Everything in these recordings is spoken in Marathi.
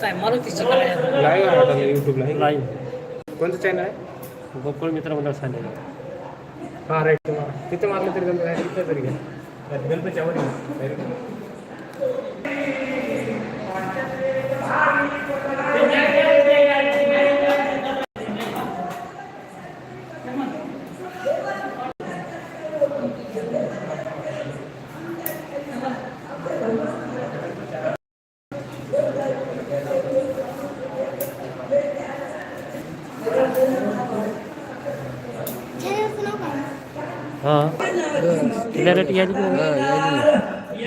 काय लाईव्ह आहे? वाटतं यूट्यूबला लाईव्ह कोणतं चॅनल आहे? गोकुळ मित्र मंडळ सांगेल हां राईट तिथे मारलं तरी नाही तिथं तरी घ्या. गणपतीच्या वर आहे. Direct. हां क्लॅरिटी यायची की नाही?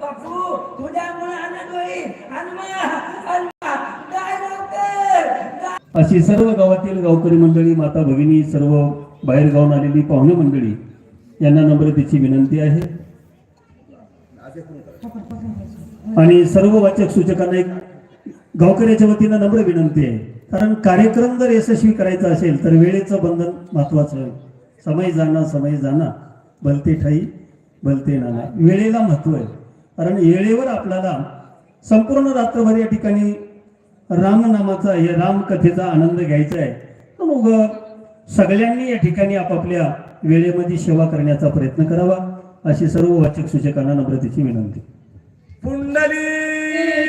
बापू तुझ्यामुळे आनंद होईल. हनुमा अशी सर्व गावातील गावकरी मंडळी माता भगिनी सर्व बाहेर गावून आलेली पाहुणे मंडळी यांना नम्रतेची विनंती आहे. आणि सर्व वाचक सूचकांना एक गावकऱ्याच्या वतीनं नम्र विनंती आहे. कारण कार्यक्रम जर यशस्वी करायचा असेल तर वेळेचं बंधन महत्वाचं आहे. समय जाणं समय जाणं. भलते ठाई भलते नाना. वेळेला महत्त्व आहे. कारण वेळेवर आपल्याला संपूर्ण रात्रभर या ठिकाणी रामनामाचा या रामकथेचा आनंद घ्यायचा आहे. मग सगळ्यांनी या ठिकाणी आपापल्या वेळेमध्ये सेवा करण्याचा प्रयत्न करावा अशी सर्व वाचक सूचकांना नम्रतेची विनंती. पुंडली!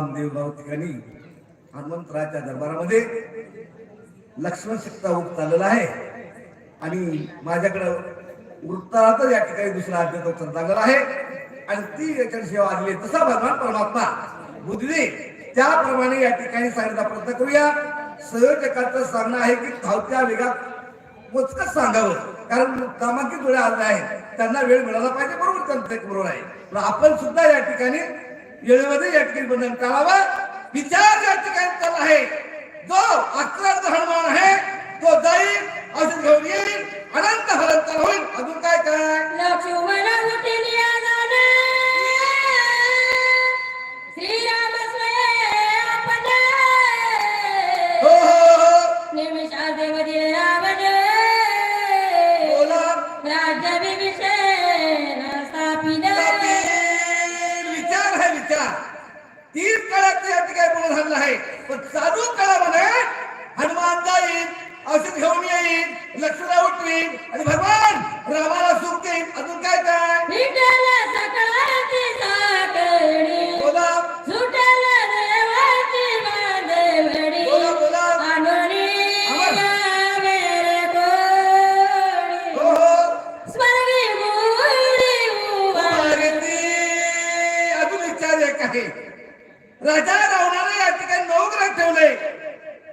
मुक्काम नाव ठिकाणी हनुमंतराच्या दरबारामध्ये लक्ष्मण शिक्का उठ चाललेला आहे. आणि माझ्याकडं वृत्तातच या ठिकाणी दुसरा अध्यक्ष चाललेला आहे. आणि ती याच्यात सेवा आलेली तसा भगवान परमात्मा बुद्धी त्याप्रमाणे या ठिकाणी सांगण्याचा प्रयत्न करूया. संयोजकाचं सांगणं आहे की धावत्या वेगात मोजकच सांगावं. कारण कामांकित वेळ आले आहे त्यांना वेळ मिळाला पाहिजे बरोबर त्यांचं एक बरोबर आहे. आपण सुद्धा या ठिकाणी वेळेमध्ये या ठिकाणी बंधन टाळावा विचार या ठिकाणी चालला आहे. जो आक्रमक हनुमान आहे तो जाईल औषध घेऊन येईल अनंत हरंत होईल. अजून काय काय आहे. राजा रावणाने या ठिकाणी नवग्रह ठेवले.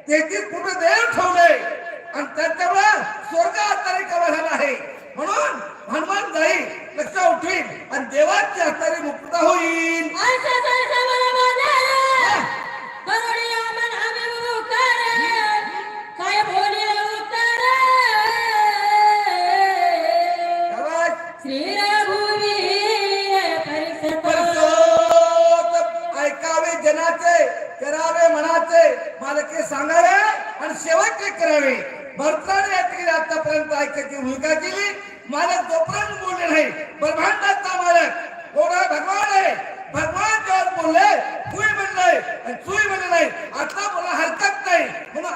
तेहतीस फुट देव ठेवले? आणि त्याच्यामुळे स्वर्ग आत्तारी कवा झाला आहे? म्हणून हनुमान जाईल लक्ष उठवीन आणि देवाची आत्तारी मुक्तता होईल. सांगाय माझं सांगावे आणि सेवा काय करावे. भरताने या आतापर्यंत ऐकायची भूमिका केली. मालक जोपर्यंत बोलले नाही ब्रह्मांडाचा मालक कोणा भगवान आहे. भगवान जेव्हा बोलले तुम्ही म्हणलंय आणि तुम्ही म्हणलं नाही. आता मला हरकत नाही. म्हणून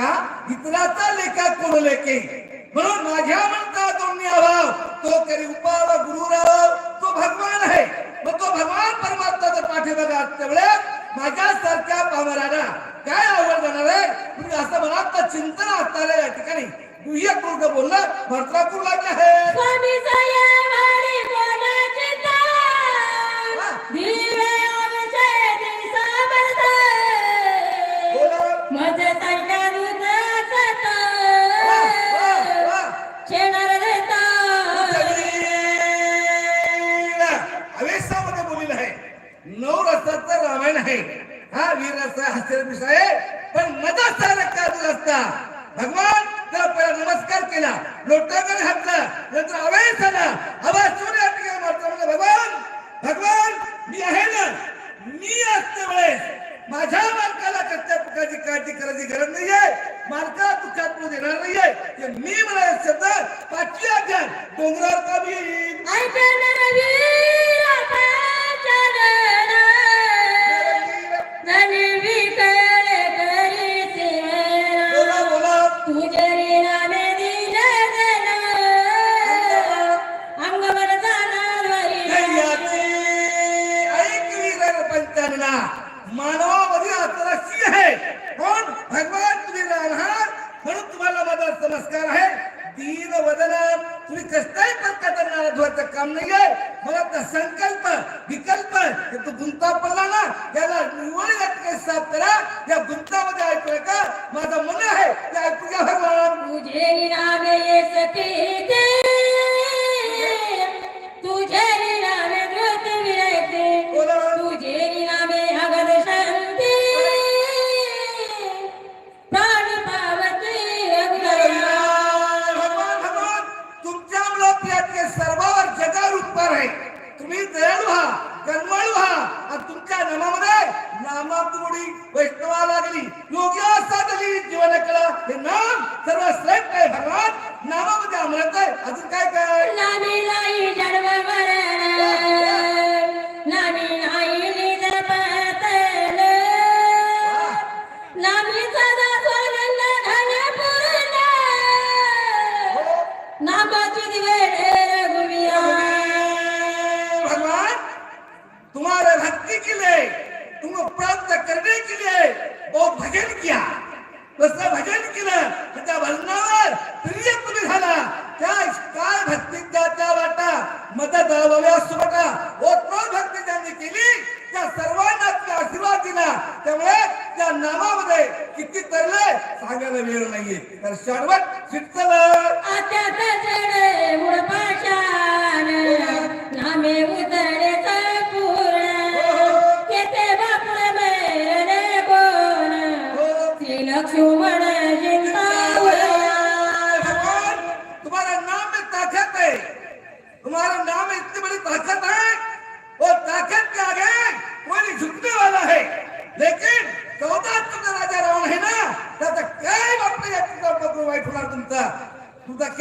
काका इतराचा लेखा करू लेके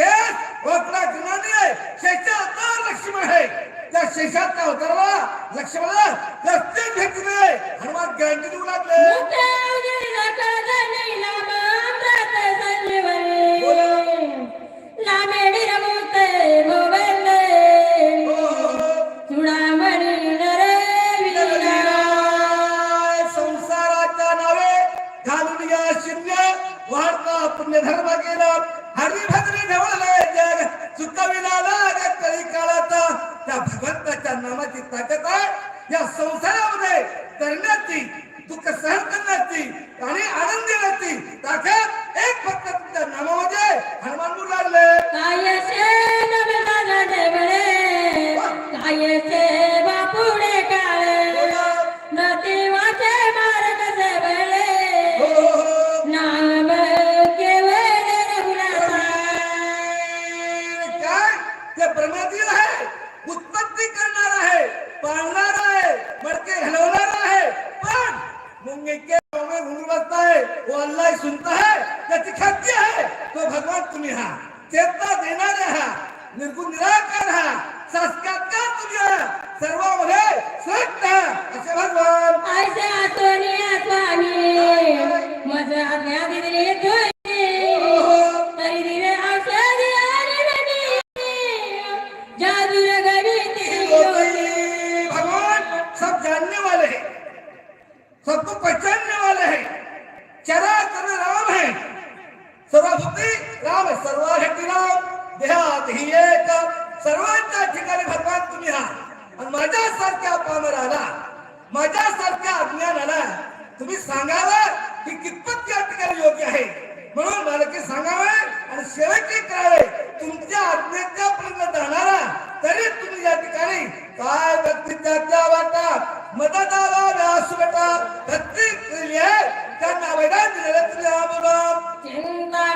शेष वक्राजुनाने शेषाचा लक्ष्मण आहे. त्या शेषाचा अवतारला लक्ष्मणाला कष्ट घेत नाही हनुमान गॅरंटी देऊ लागले. बोला. दुःखविनाला अनेक कळी त्या भगवंताच्या नामाची ताकद आहे. या आणि आनंद देण्याची ताकद एक फक्त तुमच्या हनुमान मुलाले सबको पहचानने वाले हैं। चरा चर राम है। सर्वभक्ति राम है। सर्वशक्ति राम देहात ही एक। सर्वांच्या ठिकाणी भगवान तुम्ही आहात। आणि माझ्या सारख्या माझ्यासारख्या अज्ञानाला तुम्ही सांगावं की कितपत या ठिकाणी योग्य आहे? म्हणून मला की सांगावे आणि शेवटी करावे. तुमच्या आज्ञेच्या पर्यंत जाणारा तरी तुम्ही या ठिकाणी काय व्यक्ती त्या त्या वाटतात मदताला व्यासपीठा प्रत्येक स्त्रीने त्यांना वैदान दिलेलं तुम्ही हा बोला चिंता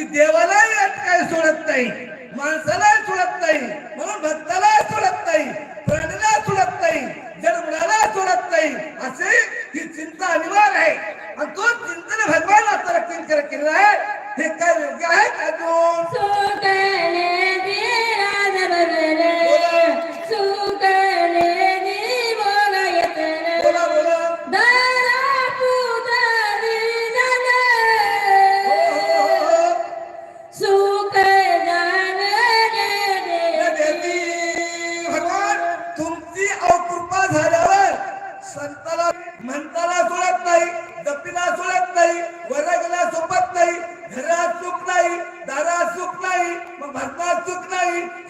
की देवालाही काय सोडत नाही? माणसालाही सोडत नाही?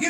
You.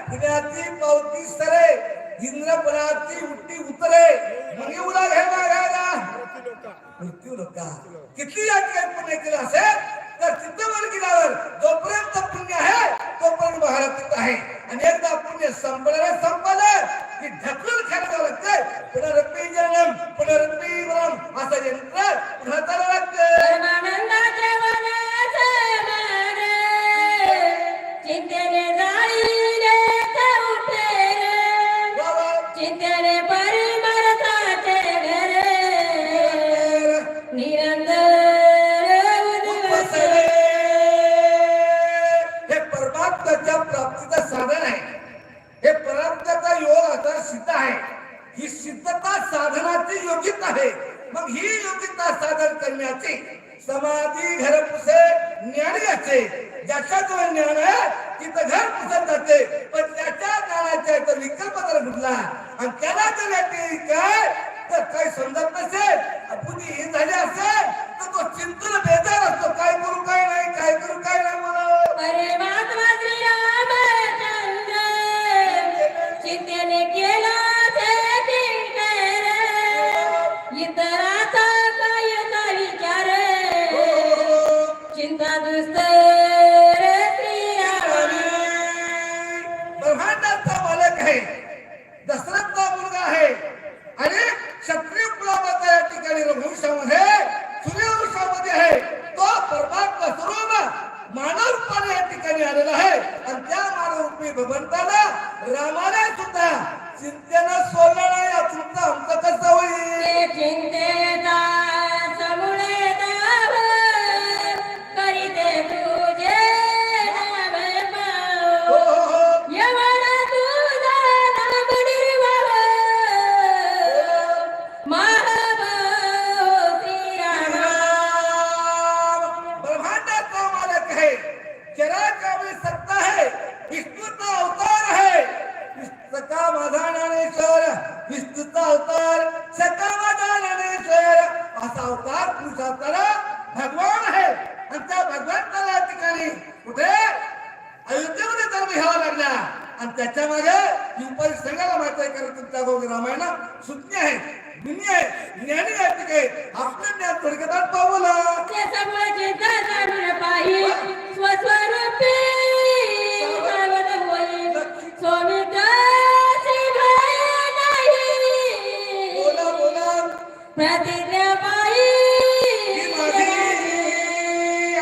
पुण्याची पावती सरे इंद्रपुराची उट्टी उतरे. मुनिवला घेणार घ्यायला घ्यायला मृत्यू लोका किती या ठिकाणी पुण्य केलं असेल तर चित्तवर गेल्यावर जोपर्यंत पुण्य आहे तोपर्यंत महाराज आहे. आणि एकदा पुण्य संपलं संपलं की ढकलून खेळायला लागते पुन्हा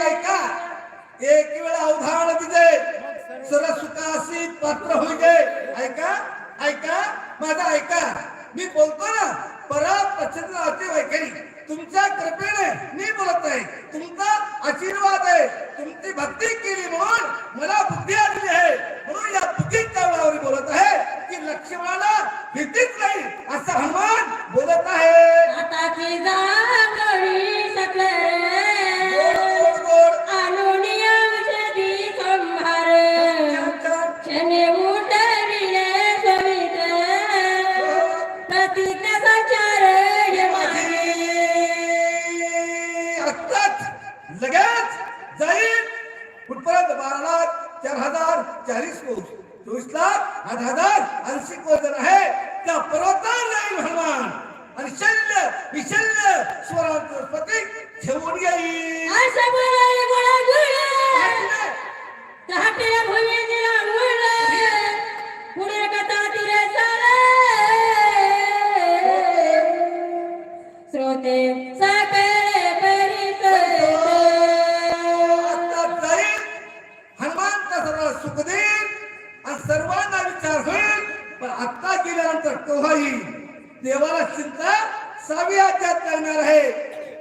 ऐका. एक वेळा अवधान दिले. सरसुकासी पात्र होई गे ऐका ऐका माझा ऐका. मी बोलतो ना परत प्रचंड अति वैखरी तुमच्या कृपे क्षणे उठविले सवित्र प्रतिज्ञा संचार हे माझे आत्ताच लगेच जाईल. कुठपर्यंत? बारा लाख चार हजार चाळीस कोस. चोवीस लाख आठ हजार ऐंशी कोस आहे त्या पर्वतावर जाईल हनुमान. आणि शल्य विशल्य स्वरांचं प्रतीक ठेवून येईल असं बोलाय गोळा गुळ ऐकलंय? ताटेला भुमी होते. साकळे आता जाईल हनुमान सर्व सुखदेव आणि सर्वांना विचार होईल. पण आत्ता गेल्यानंतर केव्हा येईल देवाला चिंता सावी अध्यात करणार आहे.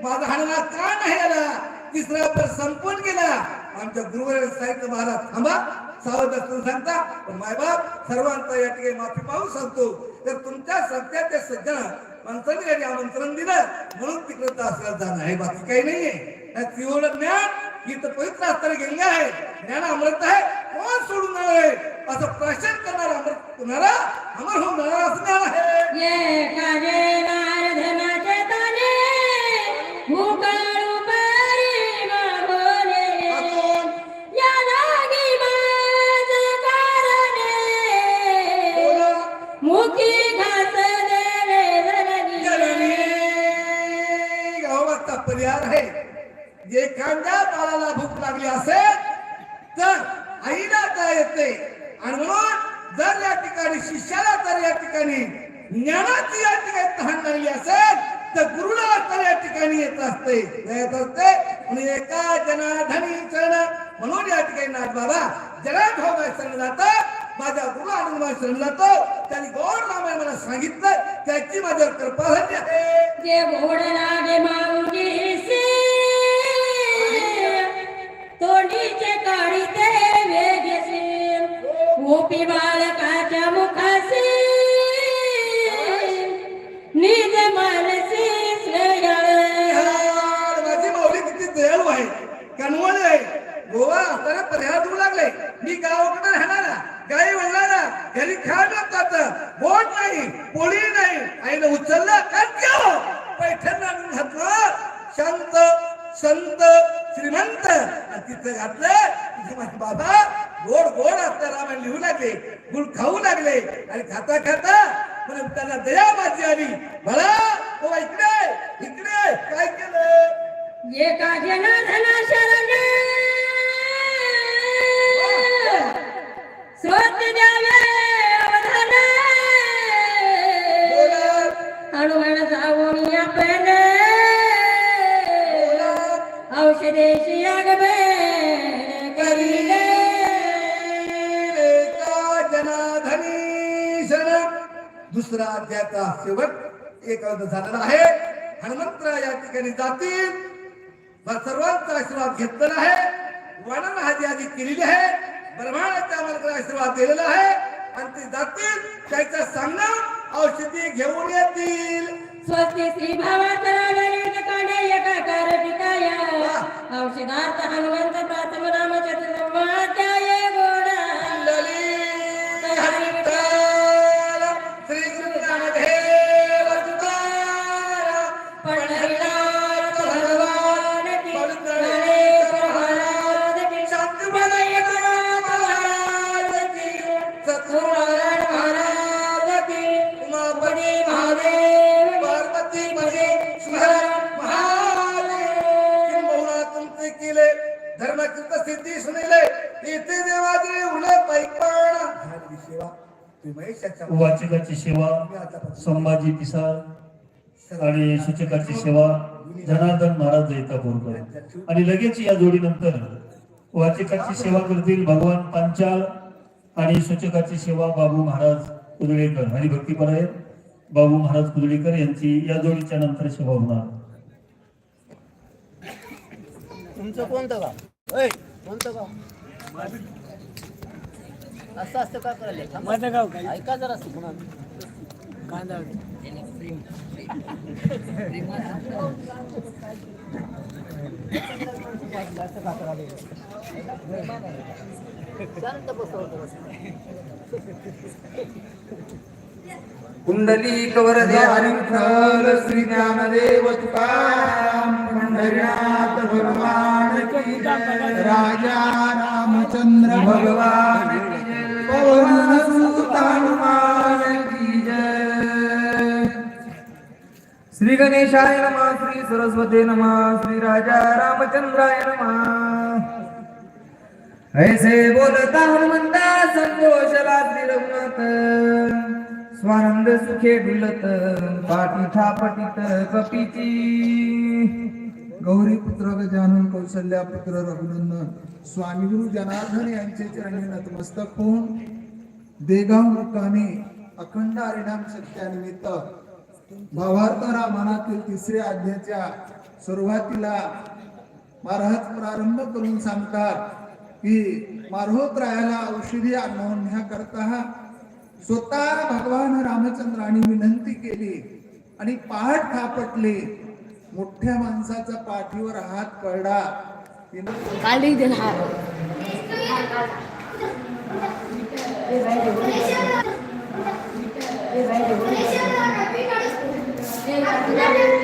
माझा हनुमान का नाही आला? तिसरा पर संपून गेला. आमच्या गुरुवर साहित्य महाराज थांबा. सावध असून सांगता पण मायबाप सर्वांचा या ठिकाणी माफी पाहू सांगतो. तर तुमच्या सत्याच्या सज्जन माणसाने याने आमंत्रण दिलं. म्हणून तिकडे तासगाव जाणं आहे. बाकी काही नाहीये. या ज्ञान ज्ञान तर पवित्र असताना गेलेले आहे. ज्ञान अमृत आहे. कोण सोडून जाणार आहे? असं प्राशन करणार अमृत कुणाला? अमर होऊन जाणार असं ज्ञान आहे. गावाचा आहे. एखाद्या बाळाला भूक लागली असेल तर आईला त्या येते. आणि म्हणून जर या ठिकाणी शिष्याला तर या ठिकाणी ज्ञानाची या ठिकाणी तहान लागली असेल तर गुरुला तर या ठिकाणी येत असते. येत असते. म्हणून एका जनाधनी चरण. म्हणून या ठिकाणी नाथ बाबा जनात हो जातात. माझ्या गुरु आनंद शरण जातो त्यांनी गौर रामायण मला सांगितलं त्याची माझ्यावर कृपा झाली आहे. जे गोड माऊलीसी तोंडीचे काळी ते वेगेसी. गोपी बालकाच्या मुखासी औषधेशी आगबे करीले एका जनाधनी शरण। दुसरा अध्यायाचा शेवट एक अर्ध झालेला आहे. हनुमंतराव या ठिकाणी जातील. सर्वांचा आशीर्वाद घेतलेला आहे. वर्णन आधी आधी केलेली आहे. ब्रह्मांडाच्या मालकाला आशीर्वाद दिलेला आहे. आणि ते जातील. त्याचं सांगणं औषधी घेऊन येतील. स्वस्ति श्री भावातरालयित कांडे एकाकार टिकाया औषधार्थ हनुमंत प्राथम राम वाचकाची सेवा संभाजी पिसाळ आणि सूचकाची सेवा जनार्दन महाराज जैतापूरकर आणि लगेच या जोडीनंतर वाचकाची सेवा करतील भगवान पांचाळ आणि सूचकाची सेवा बाबू महाराज कुदळेकर आणि भक्तीपर आहेत बाबू महाराज कुदळेकर यांची या जोडीच्या नंतर सेवा होणार. तुमचं कोणतं गाव? कोणतं गाव? असं असतं का करायला? माझं गाव काय? ऐका जरा बसवतो कुंडली कवरदे हरिविठ्ठल श्री ज्ञानदेव तुकाराम पंढरीनाथ भगवान की राजा रामचंद्र भगवान श्री गणेशाय नमः श्री सरस्वती नमः श्री राजा रामचंद्राय नमः। ऐसे बोलता हनुमंता संतोष रात्री रघुनाथ स्वानंद सुखे बिलत पाटी थापटीत कपीची। गौरी पुत्र गजानन कौशल्या पुत्र रघुनंदन स्वामी गुरु जनार्दन यांचे चरणी नतमस्तक होऊन देगाव मुक्कामी अखंड हरिणाम सत्यानिमित्त भावार्थ रामानातील तिसऱ्या अध्यायाच्या सुरुवातीला महाराज प्रारंभ करून सांगतात की मार्होत्रायाला औषधी आणण्याकरता स्वतः भगवान रामचंद्राने विनंती केली आणि पाठ थापटले. मोठ्या माणसाचा पाठीवर हात पडला. तिनं काली